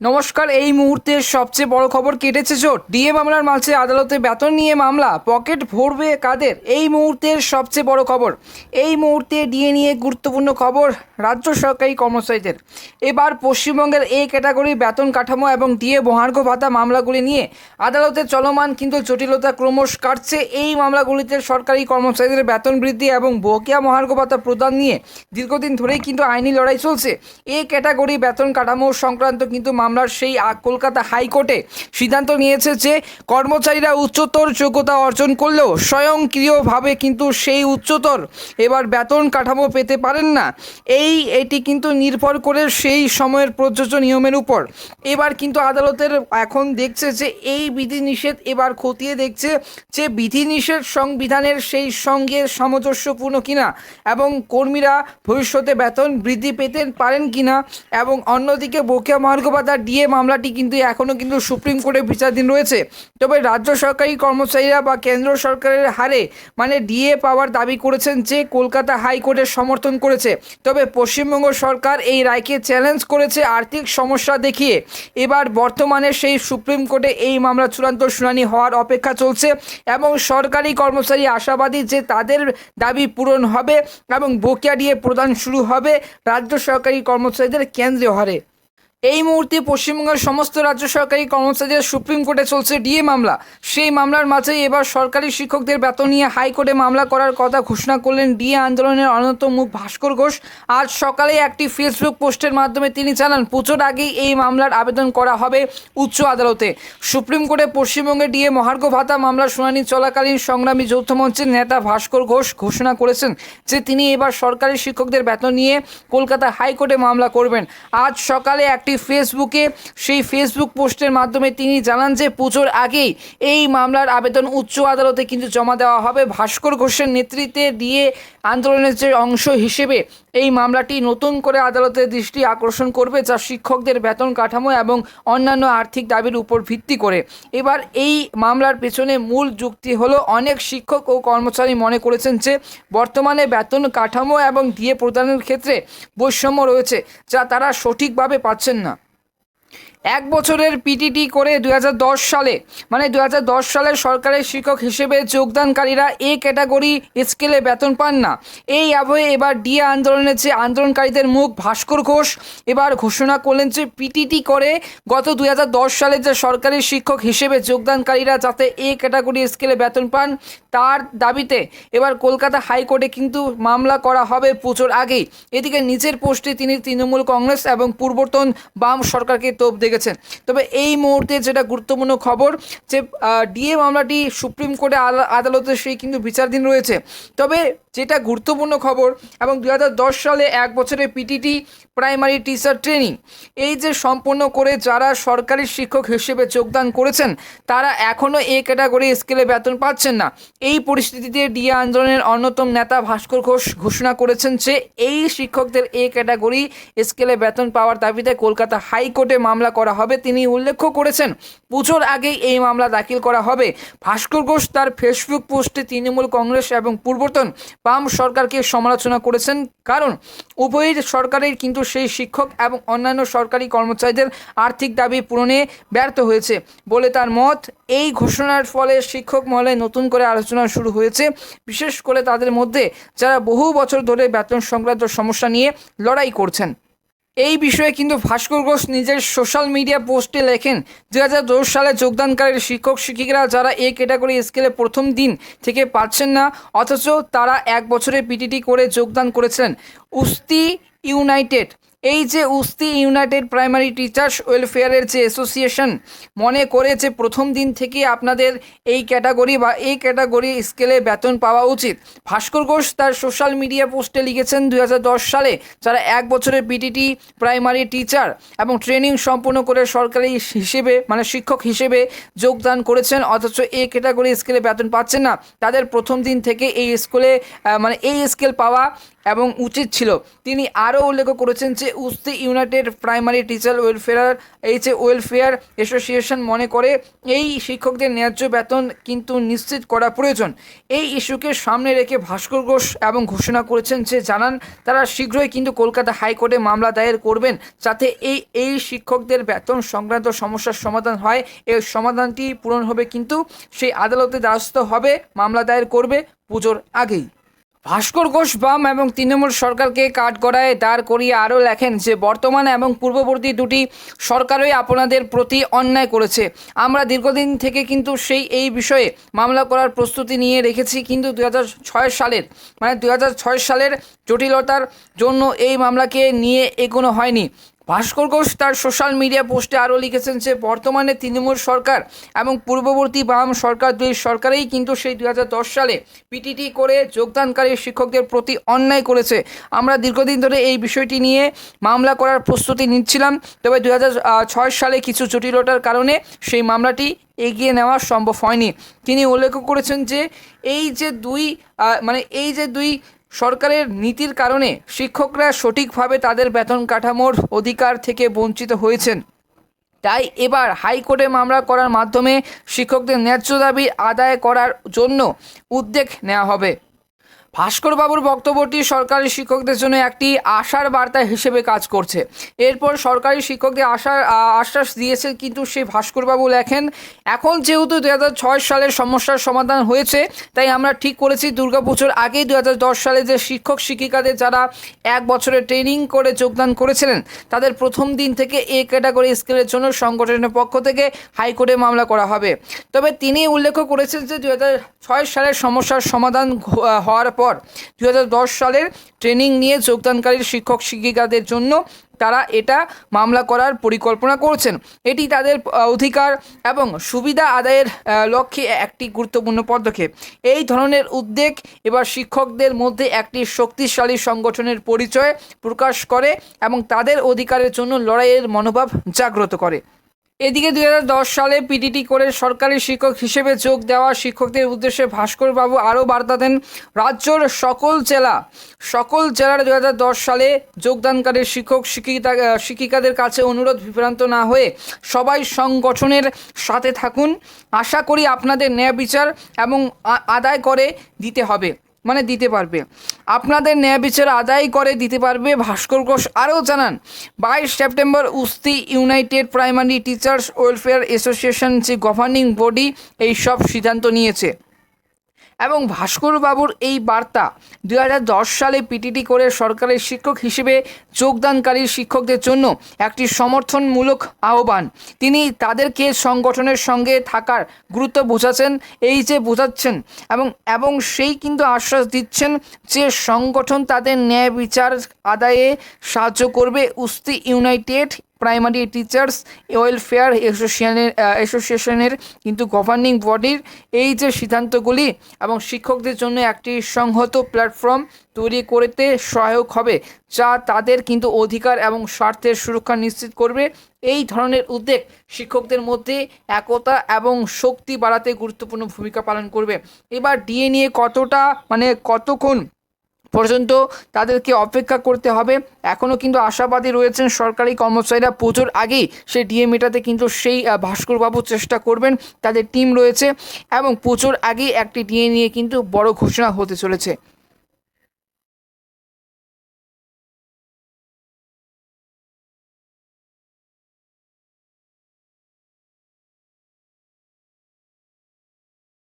নমস্কার, এই মুহূর্তের সবচেয়ে বড় খবর কেটেছে চোট ডিএ মামলার মাঝে আদালতে বেতন নিয়ে মামলা, পকেট ভরবে কাদের? এই মুহূর্তের সবচেয়ে বড় খবর। এই মুহূর্তে ডিএ নিয়ে গুরুত্বপূর্ণ খবর রাজ্য সরকারি কর্মচারীদের। এবার পশ্চিমবঙ্গের এই ক্যাটাগরি বেতন কাঠামো এবং ডিএ মহার্ঘ ভাতা মামলাগুলি নিয়ে আদালতে চলমান কিন্তু জটিলতা ক্রমশ কাটছে। এই মামলাগুলিতে সরকারি কর্মচারীদের বেতন বৃদ্ধি এবং বকেয়া মহার্ঘ ভাতা প্রদান নিয়ে দীর্ঘদিন ধরেই কিন্তু আইনি লড়াই চলছে। এই ক্যাটাগরি বেতন কাঠামো সংক্রান্ত কিন্তু মামলার সেই কলকাতা হাইকোর্টে সিদ্ধান্ত নিয়েছে যে কর্মচারীরা উচ্চতর যোগ্যতা অর্জন করলেও স্বয়ংক্রিয়ভাবে কিন্তু সেই উচ্চতর এবার বেতন কাঠামো পেতে পারেন না। এই এটি কিন্তু নির্ভর করে সেই সময়ের প্রযোজ্য নিয়মের উপর। এবার কিন্তু আদালতের এখন দেখছে যে এই বিধিনিষেধ এবার খতিয়ে দেখছে যে বিধিনিষেধ সংবিধানের সেই সঙ্গে সামঞ্জস্যপূর্ণ কিনা এবং কর্মীরা ভবিষ্যতে বেতন বৃদ্ধি পেতে পারেন কিনা এবং অন্যদিকে বকেয়া মহার্ঘ ডিএ মামলাটি কিন্তু এখনও কিন্তু সুপ্রিম কোর্টে বিচারাধীন রয়েছে। তবে রাজ্য সরকারি কর্মচারীরা বা কেন্দ্র সরকারের হারে মানে ডিএ পাওয়ার দাবি করেছেন যে কলকাতা হাইকোর্টের সমর্থন করেছে। তবে পশ্চিমবঙ্গ সরকার এই রায়কে চ্যালেঞ্জ করেছে আর্থিক সমস্যা দেখিয়ে। এবার বর্তমানে সেই সুপ্রিম কোর্টে এই মামলা চূড়ান্ত শুনানি হওয়ার অপেক্ষা চলছে এবং সরকারি কর্মচারী আশাবাদী যে তাদের দাবি পূরণ হবে এবং বকেয়া দিয়ে প্রদান শুরু হবে, রাজ্য সরকারি কর্মচারীদের কেন্দ্রীয় হারে। এই মুহূর্তে পশ্চিমবঙ্গের সমস্ত রাজ্য সরকারি কর্মচারীদের সুপ্রিম কোর্টে চলছে ডিএ মামলা। সেই মামলার মাঝে এবার সরকারি শিক্ষকদের বেতন নিয়ে হাইকোর্টে মামলা করার কথা ঘোষণা করলেন ডিএ আন্দোলনের অন্যতম মুখ ভাস্কর ঘোষ। আজ সকালে একটি ফেসবুক পোস্টের মাধ্যমে তিনি জানান, পুজোর আগেই এই মামলার আবেদন করা হবে উচ্চ আদালতে। সুপ্রিম কোর্টে পশ্চিমবঙ্গে ডিএ মহার্ঘ ভাতা মামলার শুনানি চলাকালীন সংগ্রামী যৌথ মঞ্চের নেতা ভাস্কর ঘোষ ঘোষণা করেছেন যে তিনি এবার সরকারি শিক্ষকদের বেতন নিয়ে কলকাতা হাইকোর্টে মামলা করবেন। আজ সকালে একটি ফেসবুকে, সেই ফেসবুক পোস্টের মাধ্যমে তিনি জানান যে পুজোর আগেই এই মামলার আবেদন উচ্চ আদালতে কিন্তু জমা দেওয়া হবে। ভাস্কর ঘোষের নেতৃত্বে দিয়ে আন্দোলনের যে অংশ হিসেবে এই মামলাটি নতুন করে আদালতের দৃষ্টি আকর্ষণ করবে, যা শিক্ষকদের বেতন কাঠামো এবং অন্যান্য আর্থিক দাবির উপর ভিত্তি করে। এবার এই মামলার পেছনে মূল যুক্তি হলো, অনেক শিক্ষক ও কর্মচারী মনে করেছেন যে, বর্তমানে বেতন কাঠামো এবং দিয়ে প্রদানের ক্ষেত্রে বৈষম্য রয়েছে, যা তারা সঠিকভাবে পাচ্ছেন না। এক বছরের পিটিটি করে দু হাজার দশ সালে মানে দু সালে সরকারের শিক্ষক হিসেবে যোগদানকারীরা এ ক্যাটাগরি স্কেলে বেতন পান না। এই আবহে এবার ডিএ আন্দোলনের যে আন্দোলনকারীদের মুখ ভাস্কর ঘোষ এবার ঘোষণা করলেন যে পিটিটি করে গত দু সালে যে সরকারি শিক্ষক হিসেবে যোগদানকারীরা যাতে এ ক্যাটাগরি স্কেলে বেতন পান, তার দাবিতে এবার কলকাতা হাইকোর্টে কিন্তু মামলা করা হবে পুজোর আগেই। এদিকে নিজের পোস্টে তিনি তৃণমূল কংগ্রেস এবং পূর্বতন বাম সরকারকে তোপ দেখেছেন তবে এই মুহূর্তে যেটা গুরুত্বপূর্ণ খবর, যে ডিএ মামলাটি সুপ্রিম কোর্টে আদালতে সেই কিন্তু বিচারাধীন রয়েছে। তবে যেটা গুরুত্বপূর্ণ খবর এবং দু হাজার দশ সালে এক বছরের পিটিটি প্রাইমারি টিচার ট্রেনিং এই যে সম্পন্ন করে যারা সরকারি শিক্ষক হিসেবে যোগদান করেছেন, তারা এখনও এ ক্যাটাগরি স্কেলে বেতন পাচ্ছেন না। এই পরিস্থিতিতে ডিএ আন্দোলনের অন্যতম নেতা ভাস্কর ঘোষ ঘোষণা করেছেন যে, এই শিক্ষকদের এ ক্যাটাগরি স্কেলে বেতন পাওয়ার দাবিতে কলকাতা হাইকোর্টে মামলা করা হবে তিনি উল্লেখ করেছেন। পুজোর আগেই এই মামলা দাখিল করা হবে। ভাস্কর ঘোষ তার ফেসবুক পোস্টে তৃণমূল কংগ্রেস এবং পূর্বতন বাম সরকারকে সমালোচনা করেছেন। কারণ উভয় সরকারের কিন্তু সেই শিক্ষক এবং অন্যান্য সরকারি কর্মচারীদের আর্থিক দাবি পূরণে ব্যর্থ হয়েছে বলে তার মত। এই ঘোষণার ফলে শিক্ষক মহলে নতুন করে আলোচনা শুরু হয়েছে। বিশেষ করে তাদের মধ্যে যারা বহু বছর ধরে বেতন সংক্রান্ত সমস্যা নিয়ে লড়াই করছেন। এই বিষয়ে কিন্তু ভাস্কর ঘোষ নিজের সোশ্যাল মিডিয়া পোস্টে লেখেন দু হাজার দশ সালে যোগদানকারী শিক্ষক শিক্ষিকারা যারা এই ক্যাটাগরি স্কেলে প্রথম দিন থেকে পাচ্ছেন না, অথচ তারা এক বছরে পিটিটি করে যোগদান করেছেন উস্তি ইউনাইটেড এই যে উস্তি ইউনাইটেড প্রাইমারি টিচার্স ওয়েলফেয়ারের যে অ্যাসোসিয়েশন মনে করে যে প্রথম দিন থেকে আপনাদের এই ক্যাটাগরি বা এই ক্যাটাগরি স্কেলে বেতন পাওয়া উচিত। ভাস্কর ঘোষ তার সোশ্যাল মিডিয়া পোস্টে লিখেছেন দু হাজার দশ সালে যারা এক বছরের পিটিটি প্রাইমারি টিচার এবং ট্রেনিং সম্পূর্ণ করে সরকারি হিসেবে মানে শিক্ষক হিসেবে যোগদান করেছেন, অথচ এই ক্যাটাগরি স্কেলে বেতন পাচ্ছেন না। তাদের প্রথম দিন থেকে এই স্কুলে মানে এই স্কেল পাওয়া এবং উচিত ছিল। তিনি আরও উল্লেখ করেছেন যে, Usthi united primary teacher welfare এই যে ওয়েলফেয়ার অ্যাসোসিয়েশন মনে করে, এই শিক্ষকদের ন্যায্য বেতন কিন্তু নিশ্চিত করা প্রয়োজন। এই ইস্যুকে সামনে রেখে ভাস্কর ঘোষ এবং ঘোষণা করেছেন যে, জানান, তারা শীঘ্রই কিন্তু কলকাতা হাইকোর্টে মামলা দায়ের করবেন, যাতে এই এই শিক্ষকদের বেতন সংক্রান্ত সমস্যার সমাধান হয়। এই সমাধানটি পূরণ হবে কিন্তু সেই আদালতে দ্বারস্থ হবে, মামলা দায়ের করবে পুজোর আগেই। ভাস্কর ঘোষ, বাম এবং তৃণমূল সরকারকে কাঠগড়ায় দাঁড় করিয়ে আরও লেখেন যে, বর্তমান এবং পূর্ববর্তী দুটি সরকারই আপনাদের প্রতি অন্যায় করেছে। আমরা দীর্ঘদিন থেকে কিন্তু সেই, এই বিষয়ে মামলা করার প্রস্তুতি নিয়ে রেখেছি, কিন্তু দু হাজার ছয় সালের মানে দু হাজার ছয় সালের জটিলতার জন্য এই মামলাকে নিয়ে এগোনো হয়নি। ভাস্কর ঘোষ তার সোশ্যাল মিডিয়া পোস্টে আরও লিখেছেন যে, বর্তমানে তৃণমূল সরকার এবং পূর্ববর্তী বাম সরকার দুই সরকারেই কিন্তু সেই দুই হাজার দশ সালে পিটিটি করে যোগদানকারী শিক্ষকদের প্রতি অন্যায় করেছে। আমরা দীর্ঘদিন ধরে এই বিষয়টি নিয়ে মামলা করার প্রস্তুতি নিচ্ছিলাম, তবে দু সালে কিছু জটিলতার কারণে সেই মামলাটি এগিয়ে নেওয়া সম্ভব হয়নি। তিনি উল্লেখ করেছেন যে, এই যে দুই মানে এই যে দুই সরকারের নীতির কারণে শিক্ষকরা সঠিকভাবে তাদের বেতন কাঠামোর অধিকার থেকে বঞ্চিত হয়েছেন। তাই এবার হাইকোর্টে মামলা করার মাধ্যমে শিক্ষকদের ন্যায্য দাবি আদায় করার জন্য উদ্যোগ নেওয়া হবে। ভাস্কর বাবুর বক্তব্যটি সরকারি শিক্ষকদের জন্য একটি আশার বার্তা হিসেবে কাজ করছে। এরপর সরকারি শিক্ষকদের আশার আশ্বাস দিয়েছে কিন্তু সেই ভাস্কর বাবু লেখেন, এখন যেহেতু দু ছয় সালের সমস্যার সমাধান হয়েছে, তাই আমরা ঠিক করেছি দুর্গাপুজোর আগেই দু দশ সালে যে শিক্ষক শিক্ষিকাদের যারা এক বছরের ট্রেনিং করে যোগদান করেছিলেন, তাদের প্রথম দিন থেকে এ ক্যাটাগরি স্কেলের জন্য সংগঠনের পক্ষ থেকে হাইকোর্টে মামলা করা হবে। তবে তিনি উল্লেখ করেছেন যে দু ছয় সালের সমস্যার সমাধান হওয়ার পর দু হাজার দশ সালের ট্রেনিং নিয়ে যোগদানকারী শিক্ষক শিক্ষিকাদের জন্য তারা এটা মামলা করার পরিকল্পনা করছেন। এটি তাদের অধিকার এবং সুবিধা আদায়ের লক্ষ্যে একটি গুরুত্বপূর্ণ পদক্ষেপ। এই ধরনের উদ্যোগ এবার শিক্ষকদের মধ্যে একটি শক্তিশালী সংগঠনের পরিচয় প্রকাশ করে এবং তাদের অধিকারের জন্য লড়াইয়ের মনোভাব জাগ্রত করে। এদিকে দু হাজার দশ সালে পিটিটি করে সরকারি শিক্ষক হিসেবে যোগ দেওয়া শিক্ষকদের উদ্দেশ্যে ভাস্কর বাবু আরও বার্তা দেন। রাজ্যর সকল জেলা, সকল জেলার দু হাজার দশ সালে যোগদানকারী শিক্ষক শিক্ষিকা শিক্ষিকাদের কাছে অনুরোধ বিভ্রান্ত না হয়ে সবাই সংগঠনের সাথে থাকুন। আশা করি আপনাদের ন্যায় বিচার এবং আদায় করে দিতে হবে। মানে দিতে পারবে। আপনাদের ন্যায় বিচার আদায় করে দিতে পারবে, ভাস্কর ঘোষ আরও জানান, বাইশ September Usthi united primary teachers welfare association যে গভর্নিং বডি এই সব সিদ্ধান্ত নিয়েছে। এবং ভাস্করবাবুর এই বার্তা দু হাজার দশ সালে পিটিটি করে সরকারের শিক্ষক হিসেবে যোগদানকারী শিক্ষকদের জন্য একটি সমর্থনমূলক আহ্বান। তিনি তাদেরকে সংগঠনের সঙ্গে থাকার গুরুত্ব বোঝাচ্ছেন, এই যে বোঝাচ্ছেন এবং এবং সেই কিন্তু আশ্বাস দিচ্ছেন যে সংগঠন তাদের ন্যায় বিচার আদায়ে সাহায্য করবে। Usthi united primary teachers welfare অ্যাসোসিয়েশনের অ্যাসোসিয়েশনের কিন্তু গভর্নিং বডির এই যে সিদ্ধান্তগুলি এবং শিক্ষকদের জন্য একটি সংহত প্ল্যাটফর্ম তৈরি করতে সহায়ক হবে, যা তাদের কিন্তু অধিকার এবং স্বার্থের সুরক্ষা নিশ্চিত করবে। এই ধরনের উদ্যোগ শিক্ষকদের মধ্যে একতা এবং শক্তি বাড়াতে গুরুত্বপূর্ণ ভূমিকা পালন করবে। এবার ডিএ নিয়ে কতটা মানে কতক্ষণ পর্যন্ত তাদেরকে অপেক্ষা করতে হবে। এখনও কিন্তু আশাবাদী রয়েছেন সরকারি কর্মচারীরা। পুজোর আগেই সেই ডিএ মেটাতে কিন্তু সেই ভাস্করবাবু চেষ্টা করবেন। তাদের টিম রয়েছে এবং পুজোর আগেই একটি ডিএ নিয়ে কিন্তু বড় ঘোষণা হতে চলেছে।